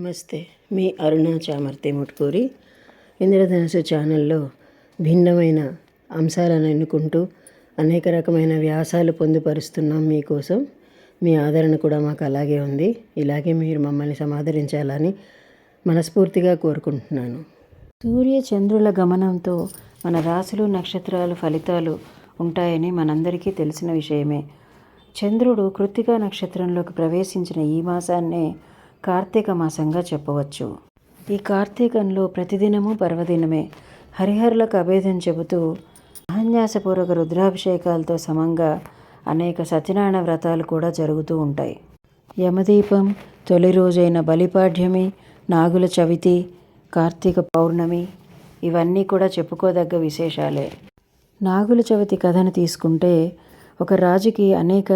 నమస్తే మీ అరుణ చామర్తి ముట్కూరి. ఇంద్రధనుసు ఛానల్లో భిన్నమైన అంశాలను ఎన్నుకుంటూ అనేక రకమైన వ్యాసాలు పొందుపరుస్తున్నాం మీకోసం. మీ ఆదరణ కూడా మాకు అలాగే ఉంది. ఇలాగే మీరు మమ్మల్ని సమాదరించాలని మనస్ఫూర్తిగా కోరుకుంటున్నాను. సూర్య చంద్రుల గమనంతో మన రాశులు నక్షత్రాలు ఫలితాలు ఉంటాయని మనందరికీ తెలిసిన విషయమే. చంద్రుడు కృత్తికా నక్షత్రంలోకి ప్రవేశించిన ఈ మాసాన్నే కార్తీక మాసంగా చెప్పవచ్చు. ఈ కార్తీకంలో ప్రతిదినము పర్వదినమే. హరిహరులకు అభేదం చెబుతూ మహన్యాసపూర్వక రుద్రాభిషేకాలతో సమంగా అనేక సత్యనారాయణ వ్రతాలు కూడా జరుగుతూ ఉంటాయి. యమదీపం తొలి రోజైన బలిపాడ్యమి నాగుల చవితి కార్తీక పౌర్ణమి ఇవన్నీ కూడా చెప్పుకోదగ్గ విశేషాలే. నాగుల చవితి కథను తీసుకుంటే ఒక రాజుకి అనేక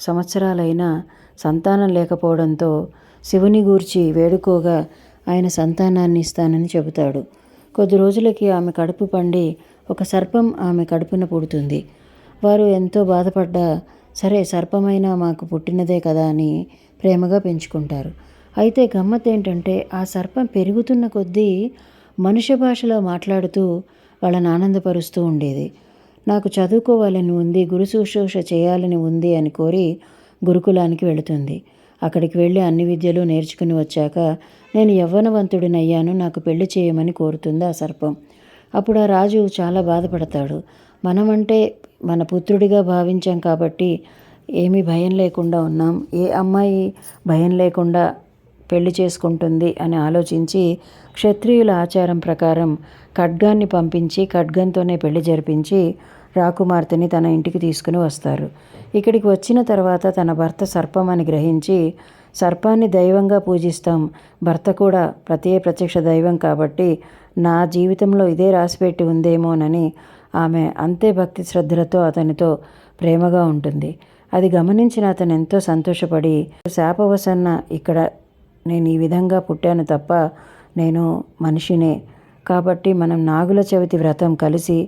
సంవత్సరాలైన సంతానం లేకపోవడంతో శివుని గూర్చి వేడుకోగా ఆయన సంతానాన్ని ఇస్తానని చెబుతాడు. కొద్ది రోజులకి ఆమె కడుపు పండి ఒక సర్పం ఆమె కడుపున పుడుతుంది. వారు ఎంతో బాధపడ్డా సరే సర్పమైనా మాకు పుట్టినదే కదా అని ప్రేమగా పెంచుకుంటారు. అయితే గమ్మత్ ఏంటంటే ఆ సర్పం పెరుగుతున్న కొద్దీ మనుష్య భాషలో మాట్లాడుతూ వాళ్ళని ఆనందపరుస్తూ ఉండేది. నాకు చదువుకోవాలని ఉంది గురు శుశ్రూష చేయాలని ఉంది అని కోరి గురుకులానికి వెళుతుంది. అక్కడికి వెళ్ళి అన్ని విద్యలు నేర్చుకుని వచ్చాక నేను యవ్వనవంతుడినయ్యాను నాకు పెళ్ళి చేయమని కోరుతుంది ఆ సర్పం. అప్పుడు ఆ రాజు చాలా బాధపడతాడు. మనమంటే మన పుత్రుడిగా భావించాం కాబట్టి ఏమీ భయం లేకుండా ఉన్నాం. ఏ అమ్మాయి భయం లేకుండా పెళ్ళి చేసుకుంటుంది అని ఆలోచించి క్షత్రియుల ఆచారం ప్రకారం ఖడ్గాన్ని పంపించి ఖడ్గంతోనే పెళ్ళి జరిపించి రాకుమార్తెని తన ఇంటికి తీసుకుని వస్తారు. ఇక్కడికి వచ్చిన తర్వాత తన భర్త సర్పం అని గ్రహించి సర్పాన్ని దైవంగా పూజిస్తాం భర్త కూడా ప్రతి ప్రత్యక్ష దైవం కాబట్టి నా జీవితంలో ఇదే రాసిపెట్టి ఉందేమోనని ఆమె అంతే భక్తి శ్రద్ధలతో అతనితో ప్రేమగా ఉంటుంది. అది గమనించిన అతను ఎంతో సంతోషపడి శాపవసన్న ఇక్కడ నేను ఈ విధంగా పుట్టాను తప్ప నేను మనిషినే. కాబట్టి మనం నాగుల చవితి వ్రతం కలిసి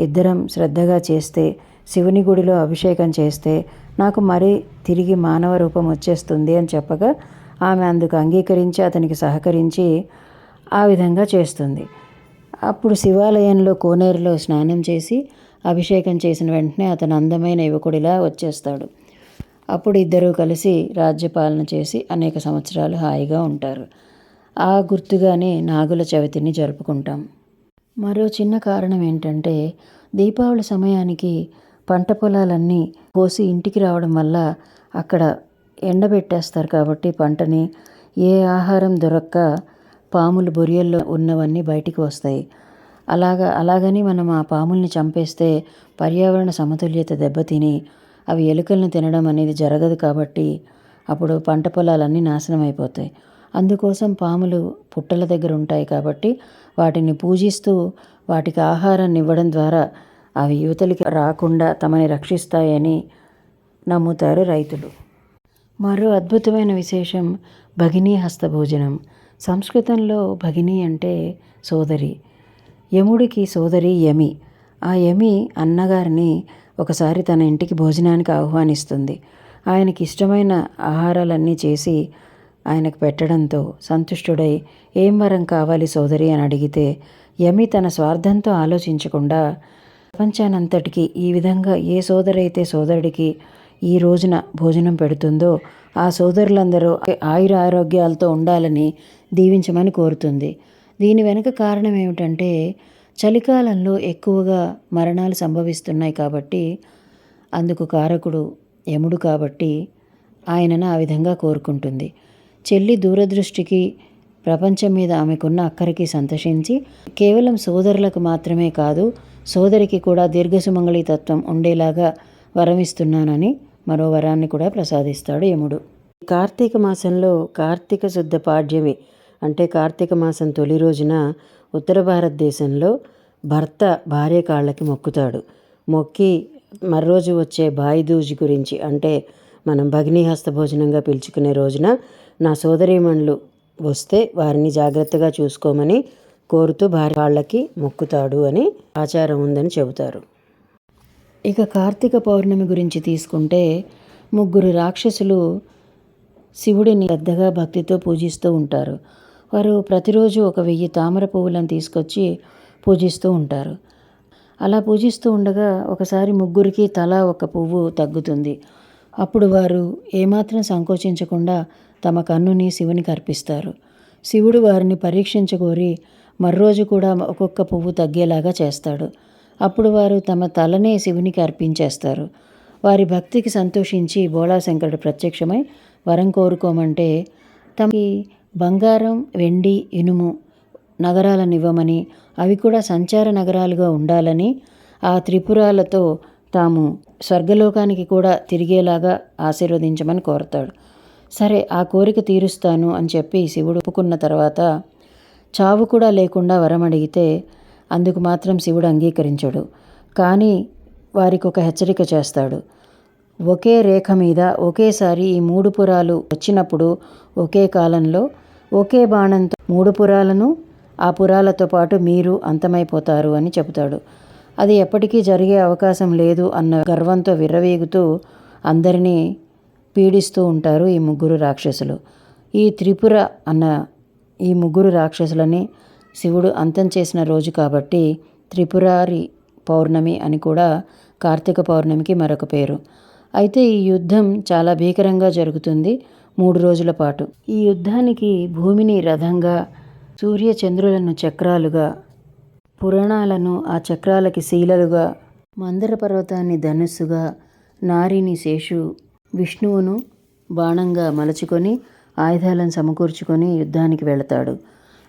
ఇద్దరం శ్రద్ధగా చేస్తే శివుని గుడిలో అభిషేకం చేస్తే నాకు మరీ తిరిగి మానవ రూపం వచ్చేస్తుంది అని చెప్పగా ఆమె అందుకు అంగీకరించి అతనికి సహకరించి ఆ విధంగా చేస్తుంది. అప్పుడు శివాలయంలో కోనేరులో స్నానం చేసి అభిషేకం చేసిన వెంటనే అతను అందమైన యువకుడిలా వచ్చేస్తాడు. అప్పుడు ఇద్దరూ కలిసి రాజ్యపాలన చేసి అనేక సంవత్సరాలు హాయిగా ఉంటారు. ఆ గుర్తుగానే నాగుల చవితిని జరుపుకుంటాం. మరో చిన్న కారణం ఏంటంటే దీపావళి సమయానికి పంట పొలాలన్నీ కోసి ఇంటికి రావడం వల్ల అక్కడ ఎండబెట్టేస్తారు కాబట్టి పంటని ఏ ఆహారం దొరక్క పాములు బొరియల్లో ఉన్నవన్నీ బయటికి వస్తాయి. అలాగా అలాగని మనం ఆ పాముల్ని చంపేస్తే పర్యావరణ సమతుల్యత దెబ్బతిని అవి ఎలుకలను తినడం అనేది జరగదు కాబట్టి అప్పుడు పంట పొలాలన్నీ నాశనం అయిపోతాయి. అందుకోసం పాములు పుట్టల దగ్గర ఉంటాయి కాబట్టి వాటిని పూజిస్తూ వాటికి ఆహారాన్ని ఇవ్వడం ద్వారా అవి యువతలకి రాకుండా తమని రక్షిస్తాయని నమ్ముతారు రైతులు. మరో అద్భుతమైన విశేషం భగినీ హస్తభోజనం. సంస్కృతంలో భగిని అంటే సోదరి. యముడికి సోదరి యమి. ఆ యమి అన్నగారిని ఒకసారి తన ఇంటికి భోజనానికి ఆహ్వానిస్తుంది. ఆయనకి ఇష్టమైన ఆహారాలన్నీ చేసి ఆయనకు పెట్టడంతో సంతుష్టుడై ఏం వరం కావాలి సోదరి అని అడిగితే యమి తన స్వార్థంతో ఆలోచించకుండా ప్రపంచానంతటికి ఈ విధంగా ఏ సోదరైతే సోదరుడికి ఈ రోజున భోజనం పెడుతుందో ఆ సోదరులందరూ ఆయుర ఆరోగ్యాలతో ఉండాలని దీవించమని కోరుతుంది. దీని వెనుక కారణం ఏమిటంటే చలికాలంలో ఎక్కువగా మరణాలు సంభవిస్తున్నాయి కాబట్టి అందుకు కారకుడు యముడు కాబట్టి ఆయనను ఆ విధంగా కోరుకుంటుంది. చెల్లి దూరదృష్టికి ప్రపంచం మీద ఆమెకున్న అక్కరికి సంతోషించి కేవలం సోదరులకు మాత్రమే కాదు సోదరికి కూడా దీర్ఘసుమంగళి తత్వం ఉండేలాగా వరమిస్తున్నానని మరో వరాన్ని కూడా ప్రసాదిస్తాడు యముడు. కార్తీక మాసంలో కార్తీక శుద్ధ పాడ్యమి అంటే కార్తీక మాసం తొలి రోజున ఉత్తర భారతదేశంలో భర్త భార్య కాళ్ళకి మొక్కుతాడు. మొక్కి మర్రోజు వచ్చే బాయిదూజి గురించి అంటే మనం భగినీ హస్త భోజనంగా పిలుచుకునే రోజున నా సోదరీమణులు వస్తే వారిని జాగ్రత్తగా చూసుకోమని కోరుతూ భార్య వాళ్ళకి మొక్కుతాడు అని ఆచారం ఉందని చెబుతారు. ఇక కార్తీక పౌర్ణమి గురించి తీసుకుంటే ముగ్గురు రాక్షసులు శివుడిని పెద్దగా భక్తితో పూజిస్తూ ఉంటారు. వారు ప్రతిరోజు ఒక వెయ్యి తామర పువ్వులను తీసుకొచ్చి పూజిస్తూ ఉంటారు. అలా పూజిస్తూ ఉండగా ఒకసారి ముగ్గురికి తలా ఒక పువ్వు తగ్గుతుంది. అప్పుడు వారు ఏమాత్రం సంకోచించకుండా తమ కన్నుని శివునికి అర్పిస్తారు. శివుడు వారిని పరీక్షించగోరి మర్రోజు కూడా ఒక్కొక్క పువ్వు తగ్గేలాగా చేస్తాడు. అప్పుడు వారు తమ తలనే శివునికి అర్పించేస్తారు. వారి భక్తికి సంతోషించి బోళాశంకరుడు ప్రత్యక్షమై వరం కోరుకోమంటే తమకి బంగారం వెండి ఇనుము నగరాలను ఇవ్వమని అవి కూడా సంచార నగరాలుగా ఉండాలని ఆ త్రిపురాలతో తాము స్వర్గలోకానికి కూడా తిరిగేలాగా ఆశీర్వదించమని కోరతాడు. సరే ఆ కోరిక తీరుస్తాను అని చెప్పి శివుడు ఒప్పుకున్న తర్వాత చావు కూడా లేకుండా వరం అడిగితే అందుకు మాత్రం శివుడు అంగీకరించడు. కానీ వారికి ఒక హెచ్చరిక చేస్తాడు. ఒకే రేఖ మీద ఒకేసారి ఈ మూడు పురాలు వచ్చినప్పుడు ఒకే కాలంలో ఒకే బాణంతో మూడు పురాలను ఆ పురాలతో పాటు మీరు అంతమైపోతారు అని చెబుతాడు. అది ఎప్పటికీ జరిగే అవకాశం లేదు అన్న గర్వంతో విర్రవేగుతూ అందరినీ పీడిస్తూ ఉంటారు ఈ ముగ్గురు రాక్షసులు. ఈ త్రిపుర అన్న ఈ ముగ్గురు రాక్షసులని శివుడు అంతం చేసిన రోజు కాబట్టి త్రిపురారి పౌర్ణమి అని కూడా కార్తీక పౌర్ణమికి మరొక పేరు. అయితే ఈ యుద్ధం చాలా భీకరంగా జరుగుతుంది. మూడు రోజుల పాటు. ఈ యుద్ధానికి భూమిని రథంగా సూర్య చంద్రులను చక్రాలుగా పురాణాలను ఆ చక్రాలకి శీలలుగా మందర పర్వతాన్ని ధనుస్సుగా నారిని శేషు విష్ణువును బాణంగా మలచుకొని ఆయుధాలను సమకూర్చుకొని యుద్ధానికి వెళతాడు.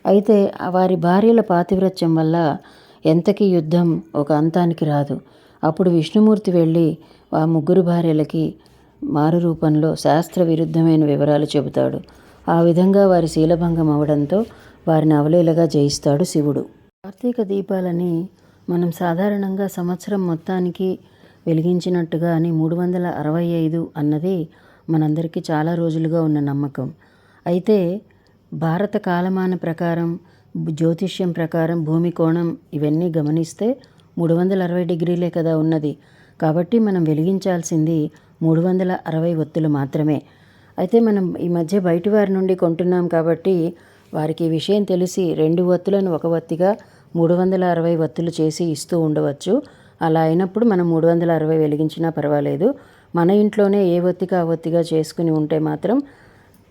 అయితే వారి భార్యల పాతివ్రత్యం వల్ల ఎంతకీ యుద్ధం ఒక అంతానికి రాదు. అప్పుడు విష్ణుమూర్తి వెళ్ళి ఆ ముగ్గురు భార్యలకి మారు రూపంలో శాస్త్ర విరుద్ధమైన వివరాలు చెబుతాడు. ఆ విధంగా వారి శీలభంగం అవడంతో వారిని అవలీలగా జయిస్తాడు శివుడు. కార్తీక దీపాలని మనం సాధారణంగా సంవత్సరం మొత్తానికి వెలిగించినట్టుగా అని మూడు వందల అరవై ఐదు అన్నది మనందరికీ చాలా రోజులుగా ఉన్న నమ్మకం. అయితే భారత కాలమాన ప్రకారం జ్యోతిష్యం ప్రకారం భూమి కోణం ఇవన్నీ గమనిస్తే మూడు వందల అరవై డిగ్రీలే కదా ఉన్నది. కాబట్టి మనం వెలిగించాల్సింది మూడు వందల అరవై ఒత్తులు మాత్రమే. అయితే మనం ఈ మధ్య బయటి వారి నుండి కొంటున్నాం కాబట్టి వారికి ఈ విషయం తెలిసి రెండు ఒత్తులను ఒక ఒత్తిగా మూడు వందల అరవై ఒత్తులు చేసి ఇస్తూ ఉండవచ్చు. అలా అయినప్పుడు మనం మూడు వందల అరవై వెలిగించినా పర్వాలేదు. మన ఇంట్లోనే ఏ ఒత్తిగా ఆ ఒత్తిగా చేసుకుని ఉంటే మాత్రం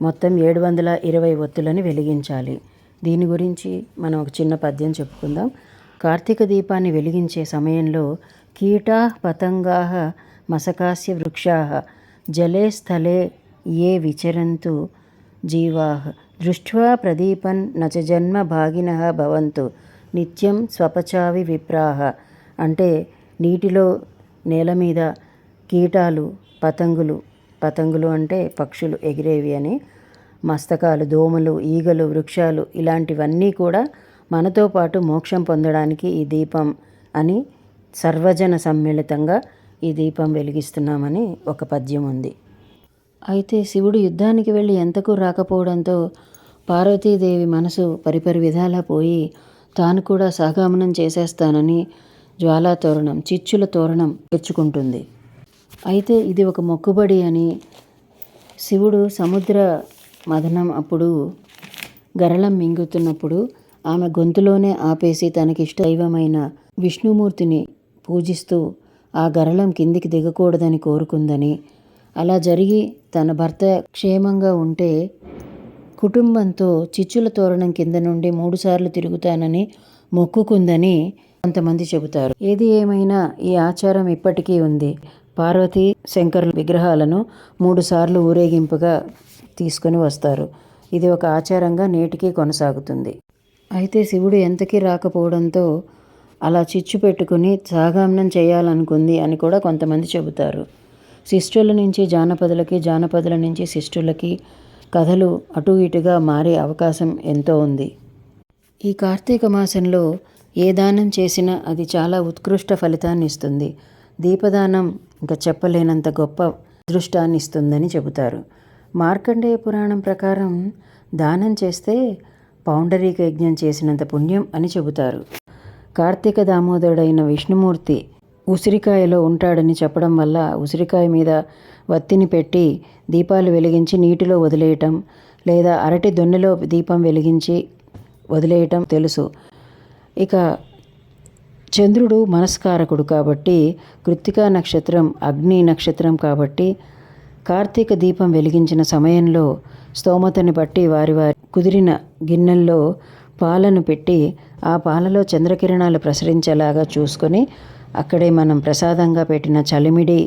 మొత్తం ఏడు వందల ఇరవై ఒత్తులని వెలిగించాలి. దీని గురించి మనం ఒక చిన్న పద్యం చెప్పుకుందాం. కార్తీక దీపాన్ని వెలిగించే సమయంలో కీటా పతంగా మసకాస్య వృక్షా జలే స్థలే ఏ విచరంతు జీవా. దృష్ట్వా ప్రదీపన్ నచ జన్మ భాగిన భవంతు నిత్యం స్వపచావి విప్రాహ అంటే నీటిలో నేల మీద కీటాలు పతంగులు పతంగులు అంటే పక్షులు ఎగిరేవి అని మస్తకాలు దోమలు ఈగలు వృక్షాలు ఇలాంటివన్నీ కూడా మనతో పాటు మోక్షం పొందడానికి ఈ దీపం అని సర్వజన సమ్మిళితంగా ఈ దీపం వెలిగిస్తున్నామని ఒక పద్యం ఉంది. అయితే శివుడు యుద్ధానికి వెళ్ళి ఎంతకు రాకపోవడంతో పార్వతీదేవి మనసు పరిపరి విధాలా పోయి తాను కూడా సహగమనం చేసేస్తానని జ్వాలా తోరణం చిచ్చుల తోరణం తెచ్చుకుంటుంది. అయితే ఇది ఒక మొక్కుబడి అని శివుడు సముద్ర మదనం అప్పుడు గరళం మింగుతున్నప్పుడు ఆమె గొంతులోనే ఆపేసి తనకిష్ట దైవమైన విష్ణుమూర్తిని పూజిస్తూ ఆ గరళం కిందికి దిగకూడదని కోరుకుందని. అలా జరిగి తన భర్త క్షేమంగా ఉంటే కుటుంబంతో చిచ్చుల తోరణం కింద నుండి మూడుసార్లు తిరుగుతానని మొక్కుకుందని కొంతమంది చెబుతారు. ఏది ఏమైనా ఈ ఆచారం ఇప్పటికీ ఉంది. పార్వతి శంకరుల విగ్రహాలను మూడుసార్లు ఊరేగింపుగా తీసుకొని వస్తారు. ఇది ఒక ఆచారంగా నేటికీ కొనసాగుతుంది. అయితే శివుడు ఎంతకీ రాకపోవడంతో అలా చిచ్చు పెట్టుకుని సాగామనం చేయాలనుకుంది అని కూడా కొంతమంది చెబుతారు. శిష్టుల నుంచి జానపదులకి జానపదుల నుంచి శిష్యులకి కథలు అటు ఇటుగా మారే అవకాశం ఎంతో ఉంది. ఈ కార్తీక మాసంలో ఏ దానం చేసినా అది చాలా ఉత్కృష్ట ఫలితాన్ని ఇస్తుంది. దీపదానం ఇంకా చెప్పలేనంత గొప్ప అదృష్టాన్ని ఇస్తుందని చెబుతారు. మార్కండేయ పురాణం ప్రకారం దానం చేస్తే పౌండరీక యజ్ఞం చేసినంత పుణ్యం అని చెబుతారు. కార్తీక దామోదరుడైన విష్ణుమూర్తి ఉసిరికాయలో ఉంటాడని చెప్పడం వల్ల ఉసిరికాయ మీద వత్తిని పెట్టి దీపాలు వెలిగించి నీటిలో వదిలేయటం లేదా అరటి దొన్నెలో దీపం వెలిగించి వదిలేయటం తెలుసు. ఇక చంద్రుడు మనస్కారకుడు కాబట్టి కృత్తికా నక్షత్రం అగ్ని నక్షత్రం కాబట్టి కార్తీక దీపం వెలిగించిన సమయంలో స్తోమతని బట్టి వారి వారి కుదిరిన గిన్నెల్లో పాలను పెట్టి ఆ పాలలో చంద్రకిరణాలు ప్రసరించేలాగా చూసుకొని అక్కడే మనం ప్రసాదంగా పెట్టిన చలిమిడి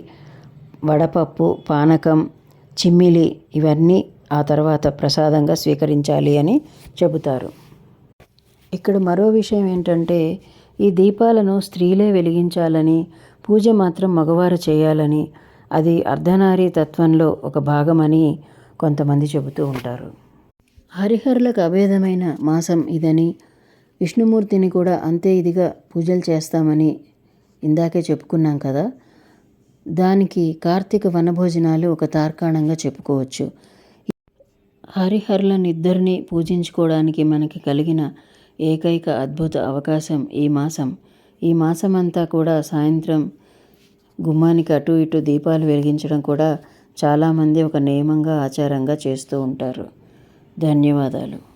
వడపప్పు పానకం చిమ్మిలి ఇవన్నీ ఆ తర్వాత ప్రసాదంగా స్వీకరించాలి అని చెబుతారు. ఇక్కడ మరో విషయం ఏంటంటే ఈ దీపాలను స్త్రీలే వెలిగించాలని పూజ మాత్రం మగవారు చేయాలని అది అర్ధనారీ తత్వంలో ఒక భాగమని కొంతమంది చెబుతూ ఉంటారు. హరిహరులకు అభేదమైన మాసం ఇదని విష్ణుమూర్తిని కూడా అంతే ఇదిగా పూజలు చేస్తామని ఇందాకే చెప్పుకున్నాం కదా. దానికి కార్తీక వనభోజనాలు ఒక తార్కాణంగా చెప్పుకోవచ్చు. హరిహరులనిద్దరినీ పూజించుకోవడానికి మనకి కలిగిన ఏకైక అద్భుత అవకాశం ఈ మాసం. ఈ మాసం అంతా కూడా సాయంత్రం గుమ్మానికి అటు ఇటు దీపాలు వెలిగించడం కూడా చాలామంది ఒక నియమంగా ఆచారంగా చేస్తూ ఉంటారు. ధన్యవాదాలు.